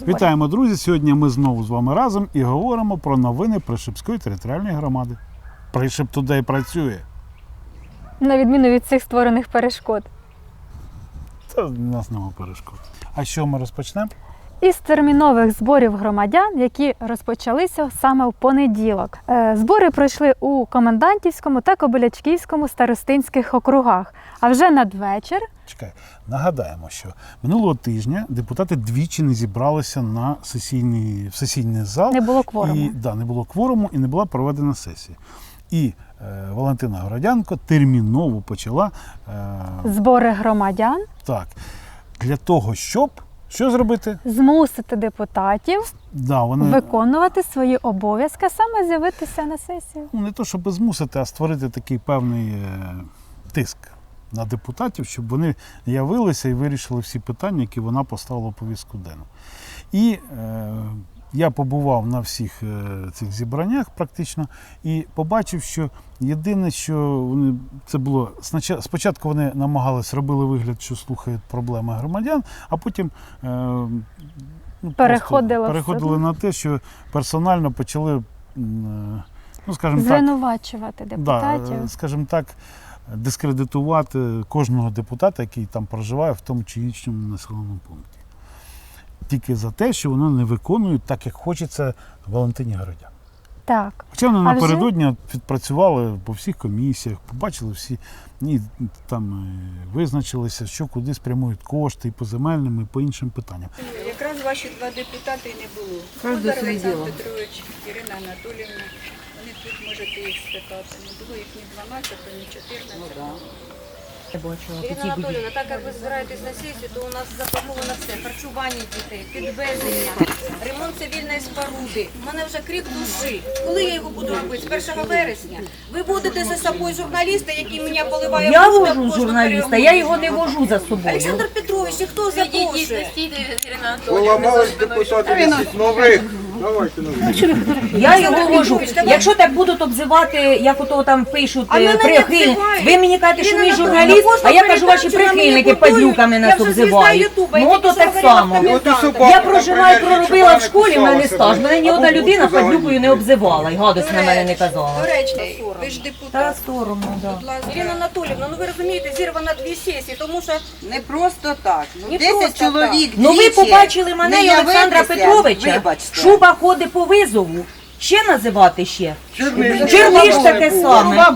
Вітаємо, друзі! Сьогодні ми знову з вами разом і говоримо про новини Пришипської територіальної громади. Пришип туди і працює. На відміну від цих створених перешкод. Та в нас нема перешкод. А що ми розпочнемо? Із термінових зборів громадян, які розпочалися саме в понеділок. Е, Збори пройшли у комендантівському та Кобилячківському старостинських округах. А вже надвечір Чекай, нагадаємо, що минулого тижня депутати двічі не зібралися на сесійний, в сесійний зал. не було кворуму. І, да, не було кворуму і не була проведена сесія. І е, Валентина Городянко терміново почала е, Збори громадян так, для того, щоб що зробити? змусити депутатів Да, вони виконувати свої обов'язки, саме з'явитися на сесію. ну, не то, щоб змусити, а створити такий певний е, тиск на депутатів, щоб вони явилися і вирішили всі питання, які вона поставила в повістку денну. І е, я побував на всіх е, цих зібраннях практично і побачив, що єдине, що вони це було спочатку, вони намагались робили вигляд, що слухають проблеми громадян, а потім е, ну, переходили на те, що персонально почали, е, ну скажімо Звинувачувати да, депутатів. е, скажімо так, дискредитувати кожного депутата, який там проживає в тому чи іншому населеному пункті. Тільки за те, що вони не виконують так, як хочеться Валентині Городян. Так. Хоча вони А вже- напередодні от відпрацювали по всіх комісіях, побачили всі, і там е, визначилися, що куди спрямують кошти і по земельним, і по іншим питанням. Якраз ваші два депутати і не було. Кожне Олександр. Петрович, Ірина Анатоліївна. Вони тут можете їх спитати. Не було їх ні 12, ні 14. Я бачила Ірина цій так як ви збираєтесь на сесію, то у нас заплановано все. Харчування дітей, підвезення, ремонт цивільної споруди. У мене вже крик душі. Коли я його буду робити? З 1 вересня. Ви будете за собою журналіста, який мене поливає Я вожу журналіста, я його не вожу за собою. Олександр Петрович, і хто запрошує? Поламались депутати 10 нових. Давайте нових. Я його вожу. Якщо так будуть обзивати, як ото там пишуть е, прихильники, ви мені кажете, що мій журналіст, а я кажу, ваші прихильники падлюками нас обзивають. Я Ну тільки то так само. і Я проживаю, проробила в школі, в мене стаж. Мене ні одна людина падлюкою не обзивала і гадость на мене не До казала. речі, ви ж Та депутат. соромно, да. Будь ласка. Ірина Анатоліївна, ну ви розумієте, зірвана дві сесії, тому що Не просто так. Ну, Не 10 просто чоловік. Ну ви двічі побачили мене не і Олександра явитися, Петровича. Вибачте. Шуба ходить по визову. Ще називати ще? Черниш. Черниш таке саме.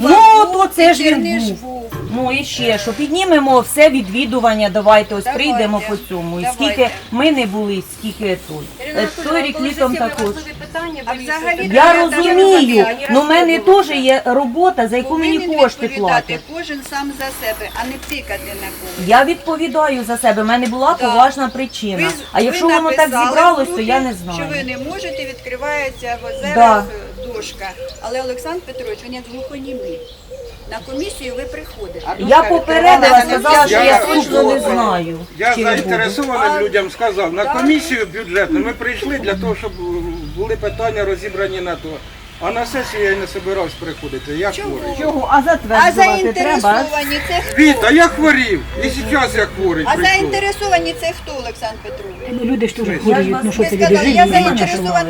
Ну, то це ж він був. Ну і ще що піднімемо все відвідування. Давайте ось Давайте, прийдемо по цьому. І давайте. скільки ми не були, скільки тут. Е, Той рік літом також. питання, А взагалі Я розумію, але в мене теж є робота, за яку мені кошти відповідати платять. Кожен сам за себе, а не тикати на когось. Я відповідаю за себе. в мене була Да. поважна Ви причина. з- А якщо воно так написали зібралось, то я групі, не Що ви не можете, відкривається Да. зараз е, дошка. Але Олександр Петрович, він як глухонімий. На комісію ви приходите. Я попередила, сказала, що я Я точно не знаю. Я чи не буду. заінтересованим людям сказав, на комісію бюджетну ми прийшли для того, щоб були питання розібрані на то. А на сесію я й не собирався приходити. Я хворий. Чого? А А затверджувати треба? заінтересовані це хто? Віта, я хворів. І зараз я хворий А прийшов. заінтересовані це хто, Олександр Петрович? Ну, люди ж теж Я ж хворіють, ну що це люди сказали, живі, я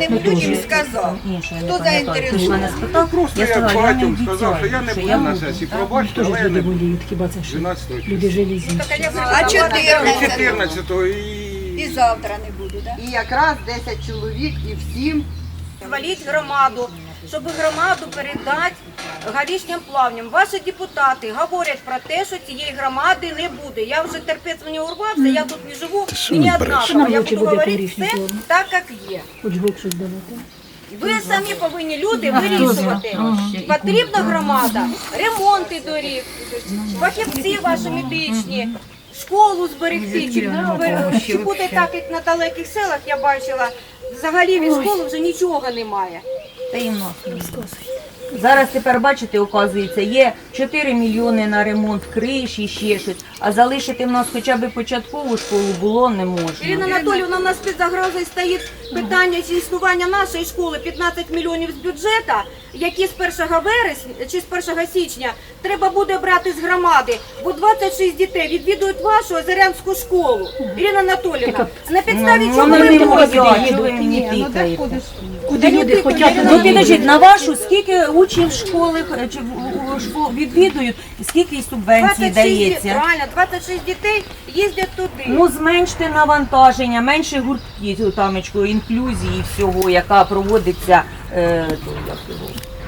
Ну, людям теж. сказав. Хто заінтересований? спитав, Просто я я сказала, я не сказав, що я не буду на сесії. Ну, Пробачте, теж але я люди не буду. боліють, хіба це що? 12 Люди. Так, а я А І 14 14-го, і... і завтра не буду, так? І якраз 10 чоловік і всім Зваліть громаду, щоб громаду передати горішнім плавням. Ваші депутати говорять про те, що цієї громади не буде. Я вже терпець мені урвався, я тут не живу, мені однаково. Я буду говорити все так, як є. Хоч щось давати. Ви самі повинні люди вирішувати. Потрібна громада, ремонти доріг, фахівці ваші медичні, школу зберегти. Чи, чи буде так, як на далеких селах я бачила, взагалі від школи вже нічого немає. Та і в нас. Зараз тепер бачите, оказується, є 4 мільйони на ремонт криш і ще щось, а залишити в нас хоча б початкову школу було не Ірина можна. Анатоліївна, у нас під загрозою стоїть питання існування нашої школи 15 мільйонів з бюджету, які з 1 вересня чи з 1 січня треба буде брати з громади, бо 26 дітей відвідують вашу озерянську школу. Ірина Анатоліївна, на підставі Ну, чого вони ви не просите? можуть? Куди люди хочуть? Ну підождіть, на вашу скільки учнів школи е, чи в- у- школ відвідують, скільки субвенцій 26 дається? Реально, 26 дітей їздять туди. Ну, зменште навантаження, менше гуртків, тамечко, інклюзії всього, яка проводиться е, то, як його,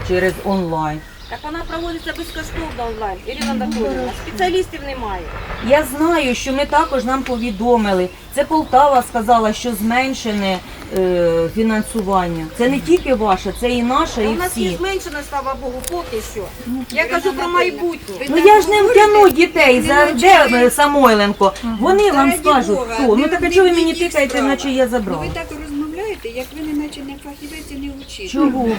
через онлайн. Так вона проводиться безкоштовно онлайн. Ірина Анатоліївна, спеціалістів немає. Я знаю, що ми також нам повідомили. Це Полтава сказала, що зменшене е, фінансування. Це не тільки ваше, це і наше, і у нас є всі. зменшено, слава Богу, поки що. Я кажу про майбутнє. Ну я ж не втягну дітей. За де е, Самойленко? Вони вам скажуть, Бога, хто. Ну не- так а не чого ви в мені тикаєте, справа. наче я Ну, забрала? ви так розмовляєте, як ви не наче не фахівець і не учитель. Чого?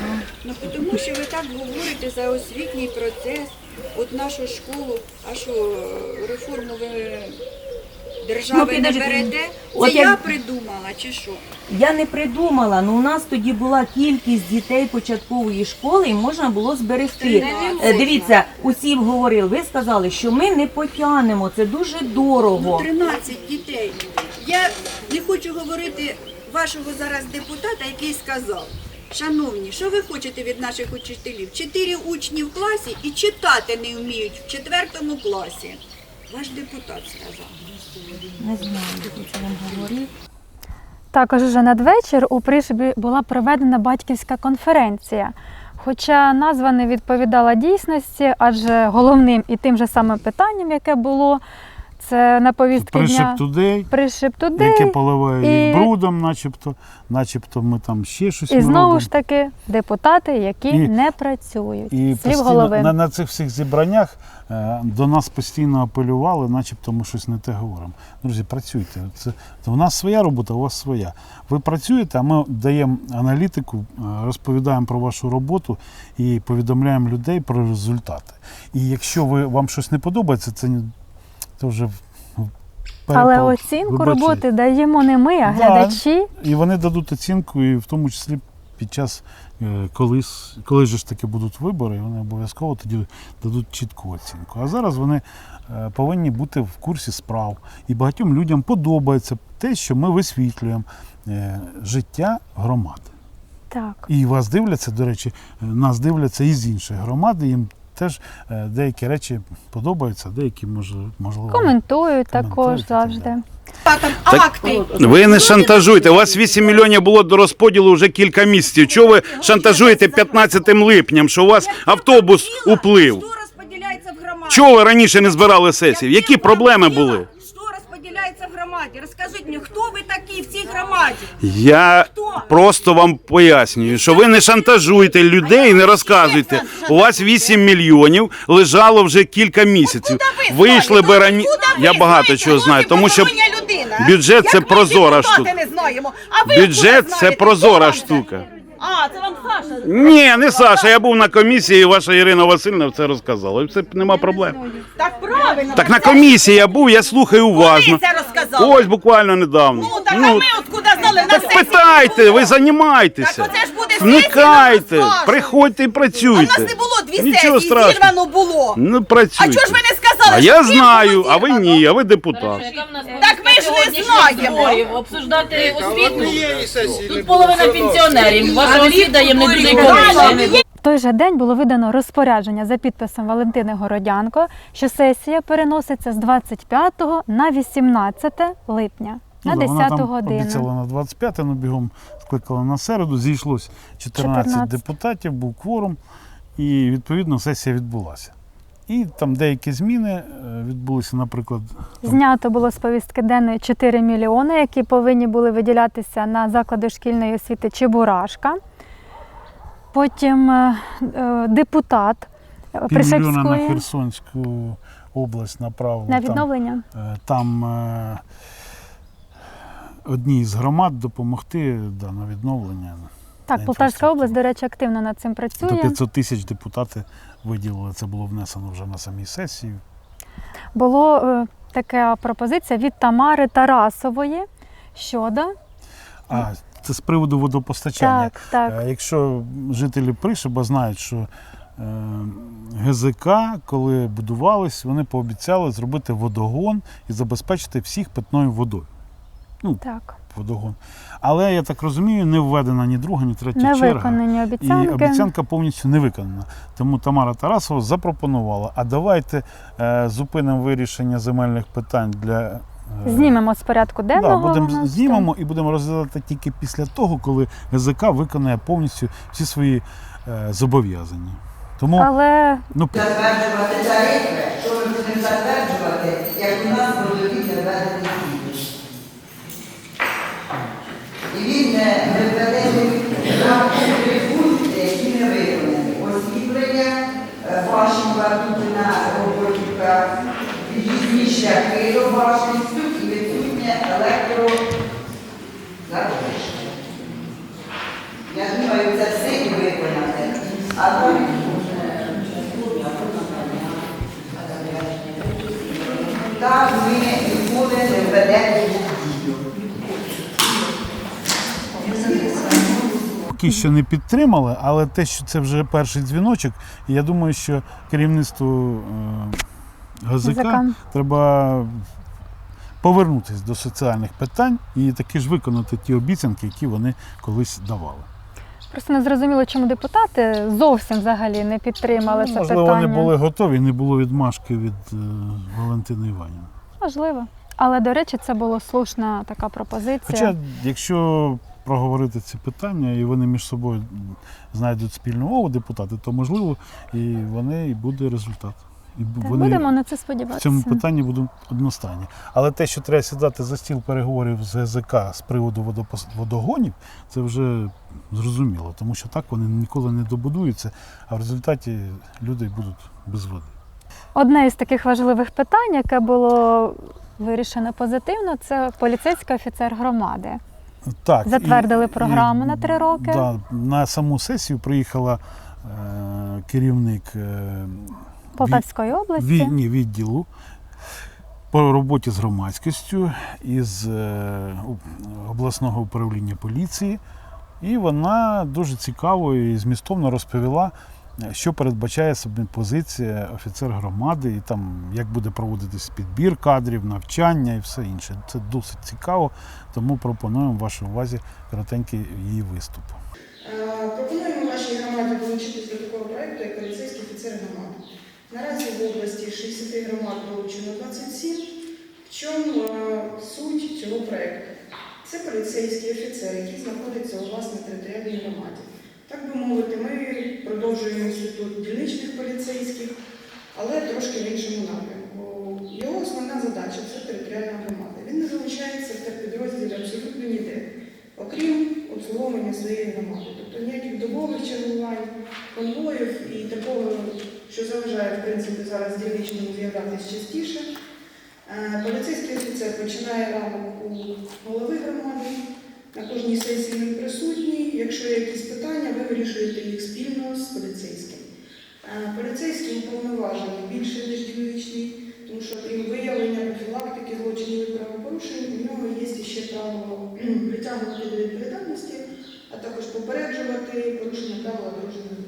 Ну тому що ви так говорите за освітній процес, от нашу школу, а що реформу ви держави Ну, не берете? Це от я придумала чи що? Я не придумала, але у нас тоді була кількість дітей початкової школи і можна було зберегти. Е, Дивіться, усі говорили, ви сказали, що ми не потягнемо, це дуже Ну, дорого. 13 дітей. Я не хочу говорити вашого зараз депутата, який сказав. Шановні, що ви хочете від наших учителів? Чотири учні в класі і читати не вміють в четвертому класі. Ваш депутат сказав. Не знаю, це вам говорив. Також вже надвечір у Пришибі була проведена батьківська конференція. Хоча назва не відповідала дійсності, адже головним і тим же самим питанням, яке було, це на повістки Пришип дня тудей, Пришиб туди. яке поливає і- їх брудом, начебто, начебто ми там ще щось І ми знову робимо. ж таки депутати, які І- не працюють. І Слів постійно голови. на, на цих всіх зібраннях е, до нас постійно апелювали, начебто ми щось не те говоримо. Друзі, працюйте. Це, це у нас своя робота, у вас своя. Ви працюєте, а ми даємо аналітику, е, розповідаємо про вашу роботу і повідомляємо людей про результати. І якщо ви, вам щось не подобається, це, не- це вже ну, Але оцінку Вибачайте. роботи даємо не ми, а Да. глядачі. І вони дадуть оцінку, і в тому числі під час, е, колись, коли ж таки будуть вибори, вони обов'язково тоді дадуть чітку оцінку. А зараз вони е, повинні бути в курсі справ. І багатьом людям подобається те, що ми висвітлюємо е, життя громади. Так. І вас дивляться, до речі, нас дивляться із інших громад, їм теж е, деякі речі подобаються, деякі може- можливо. Коментують також завжди. так. Ви не шантажуйте. У вас 8 мільйонів було до розподілу вже кілька місяців. Чого ви шантажуєте 15 липням, що у вас автобус уплив? Розподіляється в громаді? Чого ви раніше не збирали сесії? Які проблеми були? Громаді? Розкажіть мені, хто ви такі в цій громаді? Я просто вам пояснюю, що ви не шантажуєте людей, і не розказуйте. У вас 8 мільйонів лежало вже кілька місяців. Вийшли би раніше. Я багато чого знаю, тому що бюджет це прозора штука. Бюджет це прозора штука. А, це вам Саша. Ні, не Саша. Я був на комісії, і ваша Ірина Васильівна це розказала. І Це нема проблем. Так правильно. Так на комісії я був, я слухаю уважно. це розказали? Ось буквально недавно. так Ну, откуда знали? На так питайте, ви займайтеся. Так оце ж буде Вникайте, сесія, нам розкажуть. приходьте і працюйте. було дві Нічого страшного. було. Ну працюйте. не сказали? А я знаю, а ви ні, а ви депутат. Так ми ж не знаємо. обсуждати освіту. Сесії не Тут було. половина пенсіонерів. Ваша освіта їм не дуже. В той же день було видано розпорядження за підписом Валентини Городянко, що сесія переноситься з 25 на 18 липня на Ну, да, 10 вона там годину. обіцяла на 25, але бігом скликала на середу. Зійшлось 14, 14. депутатів, був кворум, і відповідно сесія відбулася. І там деякі зміни е, відбулися, наприклад, там, Знято було з повістки денної 4 мільйони, які повинні були виділятися на заклади шкільної освіти Чебурашка. Потім е, е, депутат півмільйона на Херсонську область направили. на відновлення. е, там одній з громад допомогти да, на відновлення. Так, Полтавська область, до речі, активно над цим До працює. 500 тисяч депутати виділили. Це було внесено вже на самій сесії. Було е, така пропозиція від Тамари Тарасової щодо А це з приводу водопостачання. так, так. Е, Якщо жителі Пришиба знають, що е, ГЗК, коли будувались, вони пообіцяли зробити водогон і забезпечити всіх питною водою. Ну, так. Водогон. Але я так розумію, не введена ні друга, ні третя Не черга. виконані І обіцянки. обіцянка повністю не виконана. Тому Тамара Тарасова запропонувала: а давайте е, зупинимо вирішення земельних питань для. Е, Знімемо з порядку Да, денного. будемо воно, знімемо і будемо розглядати тільки після того, коли ГЗК виконає повністю всі свої е, зобов'язання. Тому Але ну, затверджувати тарифи, що ми будемо затверджувати, як у нас не введений дії. І він не не введений рахунки пункти, які не виконані. Освітлення, е, башні Ватутина, Роботівка, під'їзні шляхи башні, і відсутнє електро. Я думаю, це все і виконати. А то так ми ніколи не введемо дію. що не підтримали, але те, що це вже перший дзвіночок, я думаю, що керівництву е, ГЗК треба повернутися до соціальних питань і таки ж виконати ті обіцянки, які вони колись давали. просто не зрозуміло, чому депутати зовсім взагалі не підтримали це Ну, Можливо, питання. вони були готові, не було відмашки від е, Валентини Іванівни. Можливо. Але, до речі, це була слушна така пропозиція. Хоча, якщо проговорити ці питання і вони між собою знайдуть спільну мову депутати, то можливо і вони і буде результат. І Так, вони будемо на це в сподіватися. цьому питанні будуть одностайні. Але те, що треба сідати за стіл переговорів з ГЗК з приводу водогонів, це вже зрозуміло, тому що так вони ніколи не добудуються, а в результаті люди будуть без води. Одне із таких важливих питань, яке було вирішено позитивно, це поліцейський офіцер громади. Так, Затвердили програму на три роки. Да, на саму сесію приїхала е, керівник е, Полтавської області. від, ні, відділу по роботі з громадськістю із е, обласного управління поліції. І вона дуже цікаво і змістовно розповіла, е, що передбачає собі позиція офіцер громади, і там як буде проводитись підбір кадрів, навчання і все інше. Це досить цікаво, тому пропонуємо вашій увазі коротенький її виступ. Е, Пропонуємо вашій громаді долучитись до такого проєкту, як поліцейський офіцер громади. Наразі в області 60 громад долучено 27. В чому е, суть цього проєкту? Це поліцейський офіцер, який знаходиться у вас на територіальній громаді. Так би мовити, ми продовжуємо інститут дільничних поліцейських, але трошки в іншому напрямку. Його основна задача це територіальна громада. Він не залишається в терпідрозділі абсолютно ніде окрім обслуговування своєї громади. Тобто ніяких добових чергувань, конвоїв і такого, що заважає, в принципі, зараз дільничному з'являтися частіше. Е, Поліцейський офіцер починає ранок у голови громади. На кожній сесії він присутній. Якщо є якісь питання, ви вирішуєте їх спільно з поліцейським. Е, Поліцейський уповноважений більше, ніж дільничний, тому що крім виявлення профілактики злочинів і правопорушень, у нього є ще право кхм, притягувати до відповідальності, а також попереджувати порушення правил дорожнього.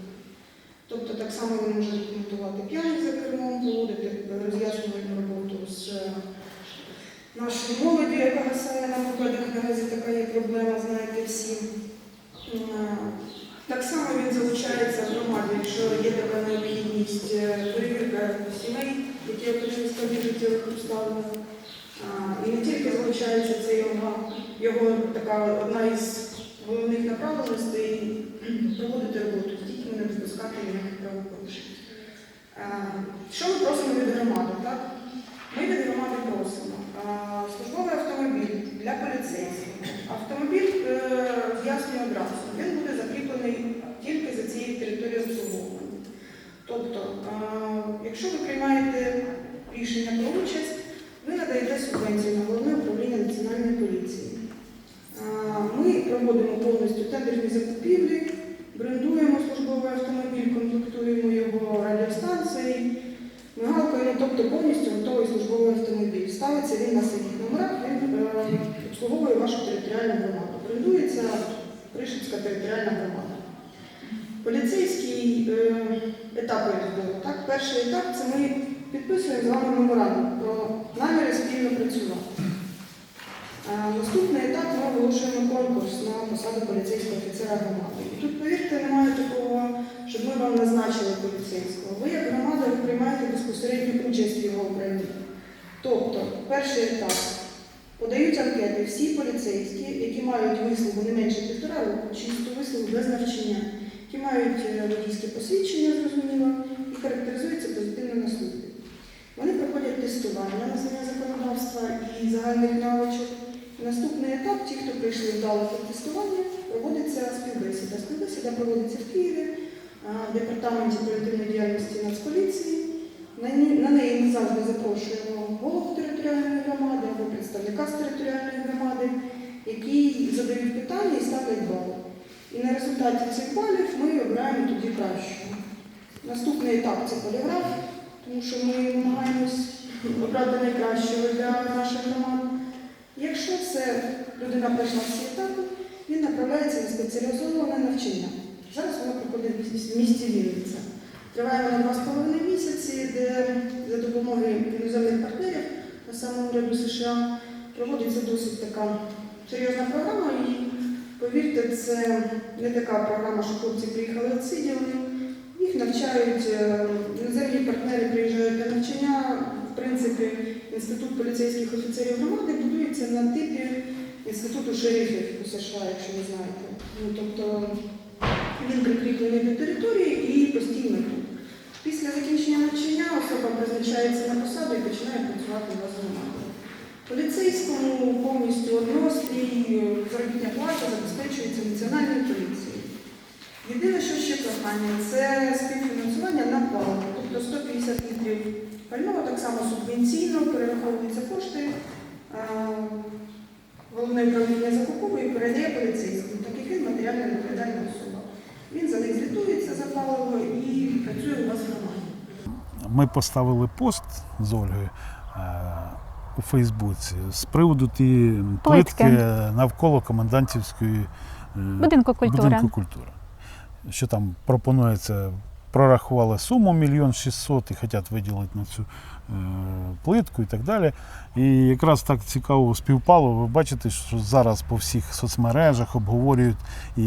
Тобто так само він може документувати п'яних за кермом, проводити роз'яснювальну роботу з е, нашою молоддю, яка гасає на випадок. Наразі така є проблема, знаєте всі. Е, Так само він залучається в громаді, якщо є така необхідність е, перевірка сімей, які опинилися в життєвих обставинах. І не тільки залучається це його, його така одна із головних направленостей проводити роботу не допускати ніяких правопорушень. Що ми просимо від громади? Так? Ми від громади просимо службовий автомобіль для поліцейських. Автомобіль е, з'яснює одразу, він буде закріплений тільки за цією територією обслуговування. Тобто, якщо ви приймаєте рішення про участь, ви надаєте субвенцію на головне управління національної поліції. Ми проводимо повністю тендерні закупівлі, брендуємо службовий автомобіль, комплектуємо його радіостанцією, мигалкою, ну, тобто повністю готовий службовий автомобіль. Він на синіх номерах, він е, обслуговує вашу територіальну громаду. Брендується Пришипська територіальна громада. Поліцейський е, етап. Так, перший етап це ми підписуємо з вами меморандум про наміри спільно працювати. Е, Наступний етап ми оголошуємо конкурс на посаду поліцейського офіцера громади. І тут, повірте, немає такого, щоб ми вам назначили поліцейського. Ви як громада ви приймаєте безпосередню участь в його обранні. Тобто, перший етап подають анкети всі поліцейські, які мають вислугу не менше півтора року, чисту вислугу без навчання, які мають е, водійське посвідчення, зрозуміло, і характеризуються позитивно на службі. Вони проходять тестування на знання законодавства і загальних навичок. Наступний етап, ті, хто прийшли вдало по тестування, проводиться співбесіда. Співбесіда проводиться в Києві, в департаменті оперативної діяльності Нацполіції. На неї ми завжди запрошуємо голову територіальної громади або представника з територіальної громади, які задають питання і ставлять бали. І на результаті цих балів ми обираємо тоді кращого. Наступний етап це поліграф, тому що ми намагаємось обрати найкращого для наших громад. Якщо все людина пройшла всі етапи, він направляється на спеціалізоване навчання. Зараз воно проходить в місті Вінниця. Триває воно два з половиною місяці, де за допомогою іноземних партнерів, а саме уряду США, проводиться досить така серйозна програма. І повірте, це не така програма, що хлопці приїхали відсиділи. Їх навчають, е, іноземні партнери приїжджають на навчання. В принципі, інститут поліцейських офіцерів громади будується на типі інституту шерифів у США, якщо ви знаєте. Ну, тобто він прикріплений до території і постійно тут. Після закінчення навчання особа призначається на посаду і починає працювати у вас в громаді. Поліцейському повністю однослій заробітня плата забезпечується національною поліцією. Єдине, що ще прохання, це співфінансування на паливо, тобто 150 літрів пального, так само субвенційно перераховуються кошти. Головне управління закуповує і передає поліцейському, так як він матеріально відповідальна особа. Він за них звітується за паливо і працює у вас в громаді. Ми поставили пост з Ольгою е, у Фейсбуці з приводу ті Плитки. плитки навколо комендантівської е, Будинку культури. будинку культури. Що там пропонується, прорахували суму мільйон шістсот і хочуть виділити на цю плитку і так далі. І якраз так цікаво співпало. Ви бачите, що зараз по всіх соцмережах обговорюють і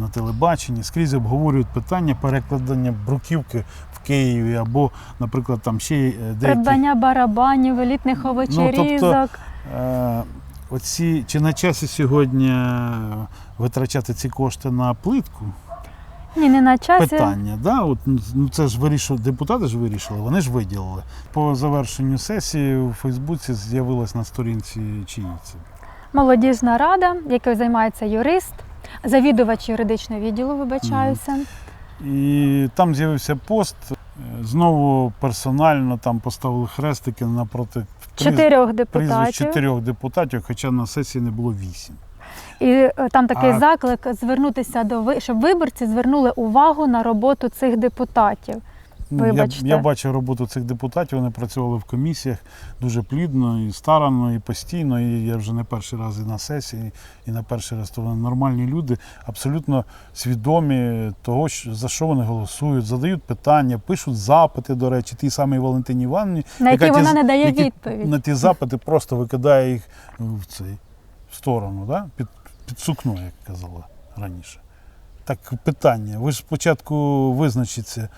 на телебаченні, скрізь обговорюють питання перекладання бруківки в Києві або, наприклад, там ще е, деякі Придбання барабанів, елітних овочерізок. Е, Оці, чи на часі сьогодні е, витрачати ці кошти на плитку? Ні, не на часі. Питання, да? От, ну, це ж вирішили, депутати ж вирішили, вони ж виділили. По завершенню сесії у Фейсбуці з'явилась на сторінці чиї це? Молодіжна рада, якою займається юрист, завідувач юридичного відділу, вибачаюся. І там з'явився пост. е, Знову персонально там поставили хрестики напроти Чотирьох депутатів. чотирьох депутатів, хоча на сесії не було вісім. І е, там такий А- заклик звернутися до ви, щоб виборці звернули увагу на роботу цих депутатів. Ну, я, я бачив роботу цих депутатів, вони працювали в комісіях дуже плідно і старанно, і постійно. І я вже не перший раз і на сесії, і на перший раз то вони нормальні люди, абсолютно свідомі того, що- за що вони голосують, задають питання, пишуть запити, до речі, тій самій Валентині Івановні. На які яка вона з- не дає які відповідь. На ті запити просто викидає їх в цей в сторону, да? під, під сукно, як казала раніше. Так питання. Ви ж спочатку визначіться,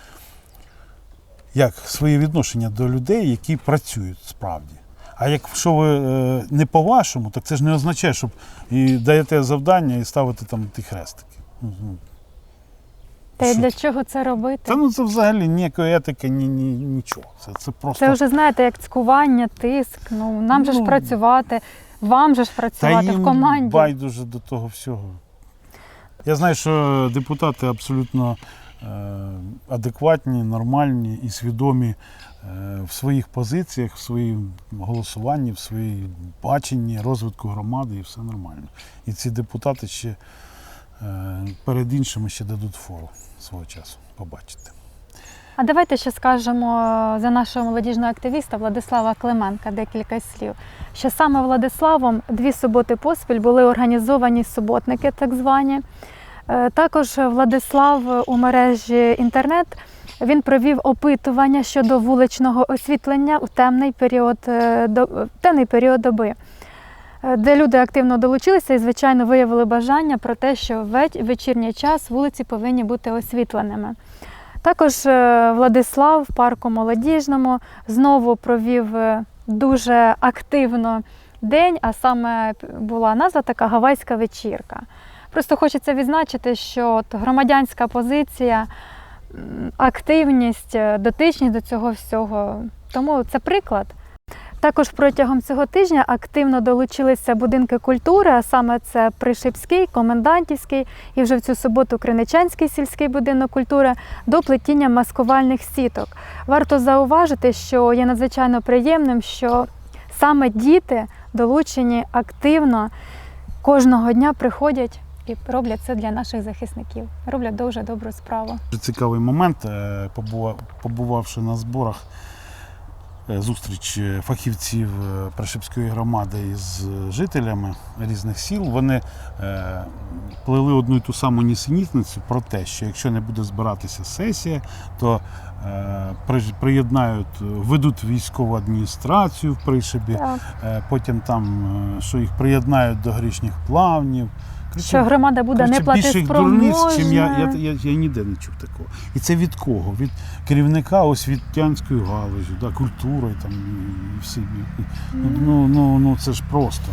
як своє відношення до людей, які працюють справді. А якщо ви е, не по-вашому, так це ж не означає, щоб і даєте завдання і ставите там ті хрестики. Ну, ну, Та й для чого це робити? Та ну це взагалі ніякої етики, ні, ні, нічого. Це, це просто. Це вже знаєте, як цькування, тиск. Ну нам же ж Ну, працювати, вам же ж Та працювати їм в команді. байдуже до того всього. Я знаю, що депутати абсолютно е, адекватні, нормальні і свідомі е, в своїх позиціях, в своїм голосуванні, в своїй баченні розвитку громади і все нормально. І ці депутати ще е, перед іншими ще дадуть фору свого часу. Побачите. А давайте ще скажемо за нашого молодіжного активіста Владислава Клименка декілька слів. Що саме Владиславом дві суботи поспіль були організовані суботники, так звані. Е, Також Владислав у мережі інтернет він провів опитування щодо вуличного освітлення у темний період, е, темний період доби. е, Де люди активно долучилися і, звичайно, виявили бажання про те, що в вечірній час вулиці повинні бути освітленими. Також е, Владислав в парку молодіжному знову провів е, дуже активно день, а саме була назва така гавайська вечірка. Просто хочеться відзначити, що от громадянська позиція, активність, е, дотичність до цього всього. Тому це приклад. Також протягом цього тижня активно долучилися будинки культури, а саме це Пришипський, Комендантівський і вже в цю суботу Криничанський сільський будинок культури до плетіння маскувальних сіток. Варто зауважити, що є надзвичайно приємним, що саме діти долучені активно кожного дня приходять і роблять це для наших захисників. Роблять дуже добру справу. Цікавий момент, е, побувавши на зборах, зустріч е, фахівців е, громади із жителями різних сіл. Вони е, плели одну і ту саму нісенітницю про те, що якщо не буде збиратися сесія, то е, приєднають, е, ведуть військову адміністрацію в Пришибі, е, потім там, е, що їх приєднають до грішніх плавнів. Що громада буде не Коротше, більше дурниць, чим я, я, платити я, я ніде не чув такого. І це від кого? Від керівника освітянської галузі, да, культури там, і всі. І- Ну, ну, ну це ж просто.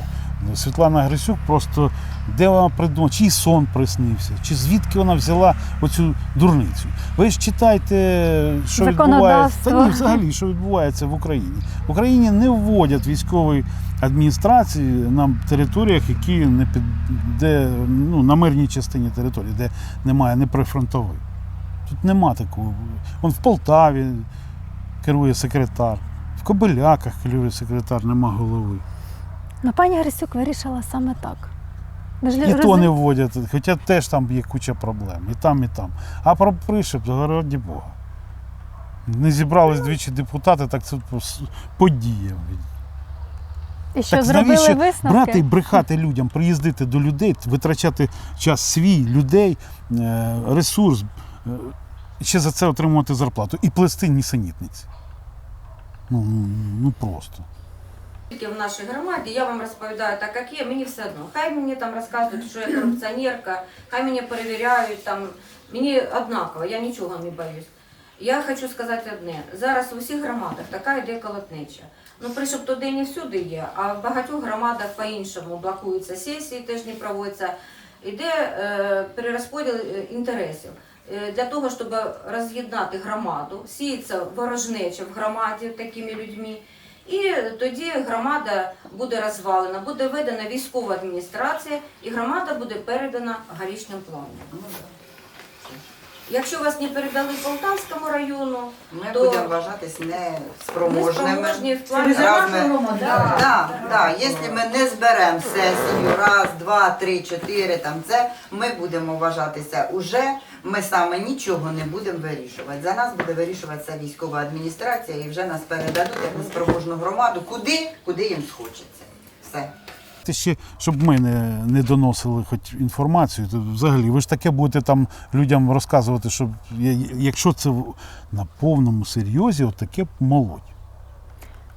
Світлана Грисюк просто де вона придумала, чий сон приснився, чи звідки вона взяла оцю дурницю. Ви ж читайте, що відбувається. Та ні, взагалі, що відбувається в Україні. В Україні не вводять військової адміністрації на територіях, які не під де ну, на мирній частині території, де немає не прифронтових. Тут нема такого. Вон в Полтаві керує секретар, в Кобиляках керує секретар, нема голови. Ну, пані Грисюк вирішила саме так. І розумієте? то не вводять, хоча теж там є куча проблем, і там, і там. А про пришеп, раді Бога. Не зібрались двічі депутати, так це подія. І що Так зробили навіщо висновки? брати і брехати людям, приїздити до людей, витрачати час свій, людей, е, ресурс, е, ще за це отримувати зарплату і плести нісенітниці. Ну, ну просто. Тільки в нашій громаді я вам розповідаю так, як є, мені все одно. Хай мені там розказують, що я корупціонерка, хай мене перевіряють, там, мені однаково, я нічого не боюсь. Я хочу сказати одне: зараз у всіх громадах така йде колотнеча. Ну, пришеп туди не всюди є, а в багатьох громадах по-іншому блокуються сесії, теж не проводяться. Іде е, перерозподіл е, інтересів. Е, Для того, щоб роз'єднати громаду, сіється ворожнеча в громаді такими людьми. І тоді громада буде розвалена, буде введена військова адміністрація, і громада буде передана горішнім планом. Якщо вас не передали Полтавському району, Ми то будемо вважатись неспроможними. неспроможні в плані Раз ми- Да, да, да. Якщо ми не зберемо сесію, раз, два, три, чотири, там це, ми будемо вважатися уже, ми саме нічого не будемо вирішувати. За нас буде вирішуватися військова адміністрація і вже нас передадуть як неспроможну громаду, куди, куди їм схочеться. Все. Ти ще, щоб ми не, не доносили хоч інформацію, то взагалі ви ж таке будете там людям розказувати, що якщо це на повному серйозі, от таке молодь.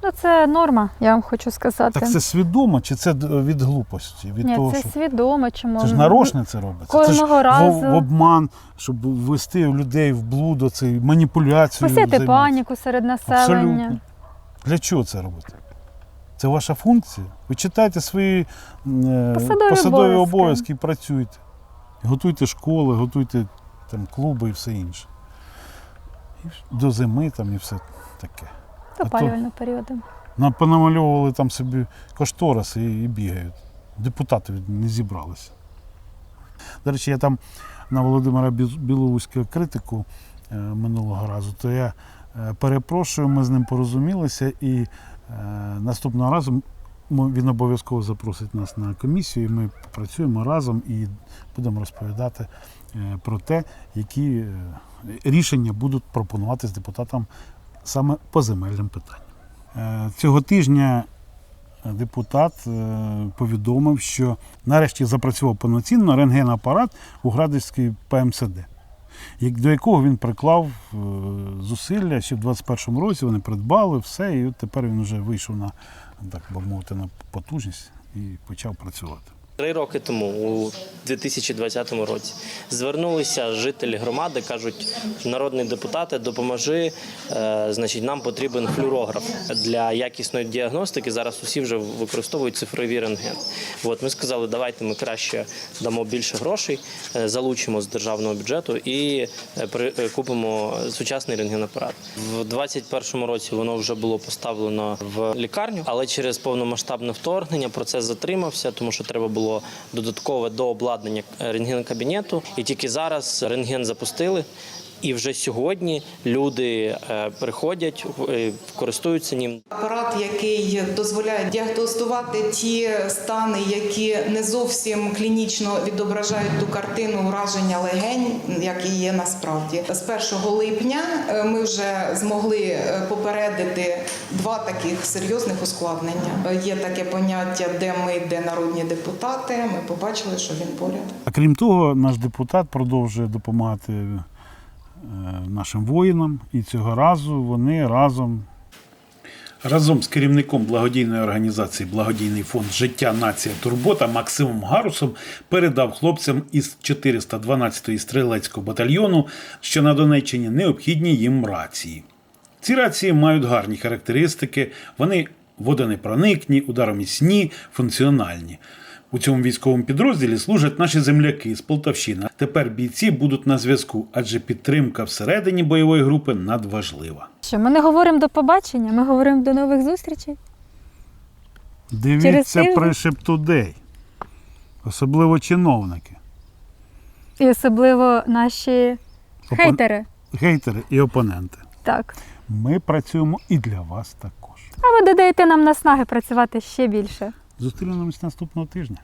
Ну, це норма, я вам хочу сказати. Так це свідомо чи це від глупості? Від Ні, того, це що свідомо, чому це ж нарочне це робиться. Кожного це ж разу. В, в обман, щоб ввести людей в блуд, оцей маніпуляцію. посіяти паніку серед населення. Абсолютно. Для чого це робити? Це ваша функція. Ви читайте свої е, Посадові посадові обов'язки. і працюйте. Готуйте школи, готуйте там, клуби і все інше. До зими там і все таке. До опалювального періоду. Нам понамальовували там собі кошториси і, і бігають. Депутати не зібралися. До речі, я там на Володимира Біз- критику е, минулого разу, то я е, перепрошую, ми з ним порозумілися і наступного разу він обов'язково запросить нас на комісію. і Ми працюємо разом і будемо розповідати е, про те, які е, рішення будуть пропонувати з депутатам саме по земельним питанням. Е, Цього тижня депутат е, повідомив, що нарешті запрацював повноцінно рентген-апарат у Градівській ПМСД, до якого він приклав е, зусилля ще в 2021 році. Вони придбали все, і от тепер він вже вийшов на так би мовити на потужність і почав працювати. Три роки тому, у 2020 році, звернулися жителі громади, кажуть, народні депутати, допоможи. е, значить, нам потрібен флюорограф для якісної діагностики. Зараз усі вже використовують цифрові рентген. От ми сказали, давайте ми краще дамо більше грошей, е, залучимо з державного бюджету і е, купимо сучасний рентгенапарат. В 2021 році воно вже було поставлено в лікарню, але через повномасштабне вторгнення процес затримався, тому що треба було додаткове дообладнання рентген-кабінету. І тільки зараз рентген запустили. І вже сьогодні люди е, приходять, е, користуються ним. Апарат, який дозволяє діагностувати ті стани, які не зовсім клінічно відображають ту картину ураження легень, як і є насправді. З 1 липня е, ми вже змогли попередити два таких серйозних ускладнення. Є таке поняття, де ми, де народні депутати. Ми побачили, що він поряд. А крім того, наш депутат продовжує допомагати нашим воїнам, і цього разу вони разом. Разом з керівником благодійної організації Благодійний фонд Життя Нація Турбота Максимом Гарусом передав хлопцям із 412-ї стрілецького батальйону, що на Донеччині необхідні їм рації. Ці рації мають гарні характеристики, вони водонепроникні, удароміцні, функціональні. У цьому військовому підрозділі служать наші земляки з Полтавщини. Тепер бійці будуть на зв'язку, адже підтримка всередині бойової групи надважлива. Що ми не говоримо до побачення, ми говоримо до нових зустрічей. Дивіться тиждень? пришеп тудей, особливо чиновники, І особливо наші Опон- хейтери. гейтери і опоненти. Так. Ми працюємо і для вас також. А ви додаєте нам наснаги працювати ще більше. Зустрінемось наступного тижня.